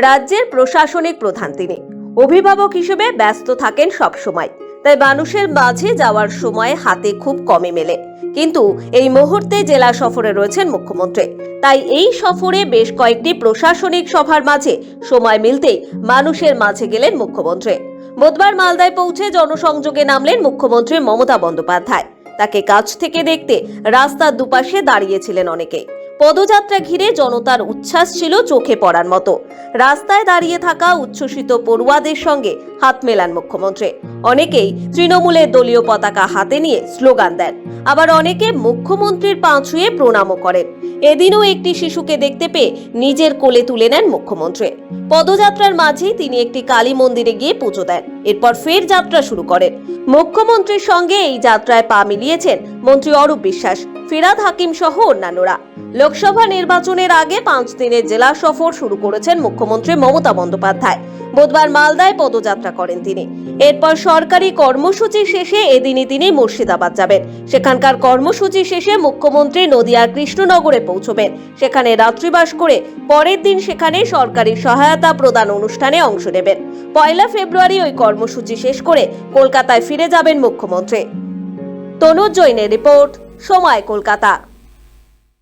রাজ্যের প্রশাসনিক প্রধান তিনি। অভিভাবক হিসেবে ব্যস্ত থাকেন সব সময় তাই মানুষের মাঝে যাওয়ার সময় হাতে খুব কমই মেলে। কিন্তু এই মুহূর্তে জেলা সফরে রয়েছেন মুখ্যমন্ত্রী। তাই এই সফরে বেশ কয়েকটি প্রশাসনিক সভার মাঝে সময় মিলতেই মানুষের মাঝে গেলেন মুখ্যমন্ত্রী। বুধবার মালদায় পৌঁছে জনসংযোগে নামলেন মুখ্যমন্ত্রী মমতা বন্দ্যোপাধ্যায়। তাকে কাছ থেকে দেখতে রাস্তার দুপাশে দাঁড়িয়েছিলেন অনেকে। পদযাত্রা ঘিরে জনতার উচ্ছ্বাস ছিল চোখে পড়ার মতো। রাস্তায় দাঁড়িয়ে থাকা উচ্ছ্বসিত পড়ুয়াদের সঙ্গে হাত মেলান মুখ্যমন্ত্রী। অনেকেই তৃণমূলের দলীয় পতাকা হাতে নিয়ে স্লোগান দেন। আবার অনেকে মুখ্যমন্ত্রীর পা ছুঁয়ে প্রণামও করেন। এদিনও একটি শিশুকে দেখতে পেয়ে নিজের কোলে তুলে নেন মুখ্যমন্ত্রী। পদযাত্রার মাঝেই তিনি একটি কালী মন্দিরে গিয়ে পুজো দেন। এরপর ফের যাত্রা শুরু করেন মুখ্যমন্ত্রীর সঙ্গে এই যাত্রায় পা মিলিয়েছেন মন্ত্রী অরূপ বিশ্বাস, ফিরাদ হাকিম সহ অন্যান্যরা। লোকসভা নির্বাচনের আগে পাঁচ দিনের জেলা সফর শুরু করেছেন মুখ্যমন্ত্রী মমতা বন্দ্যোপাধ্যায়। বুধবার মালদায় পদযাত্রা করেন তিনি। এরপর সরকারি কর্মসূচি শেষে এদিনই তিনি মুর্শিদাবাদ যাবেন। সেখানকার কর্মসূচি শেষে মুখ্যমন্ত্রী নদিয়ার কৃষ্ণনগরে পৌঁছবেন। সেখানে রাত্রিবাস করে পরের দিন সেখানে সরকারি সহায়তা প্রদান অনুষ্ঠানে অংশ নেবেন। পয়লা ফেব্রুয়ারি ওই কর্মসূচি শেষ করে কলকাতায় ফিরে যাবেন মুখ্যমন্ত্রী। তনুজ জৈনের রিপোর্ট সময় কলকাতা।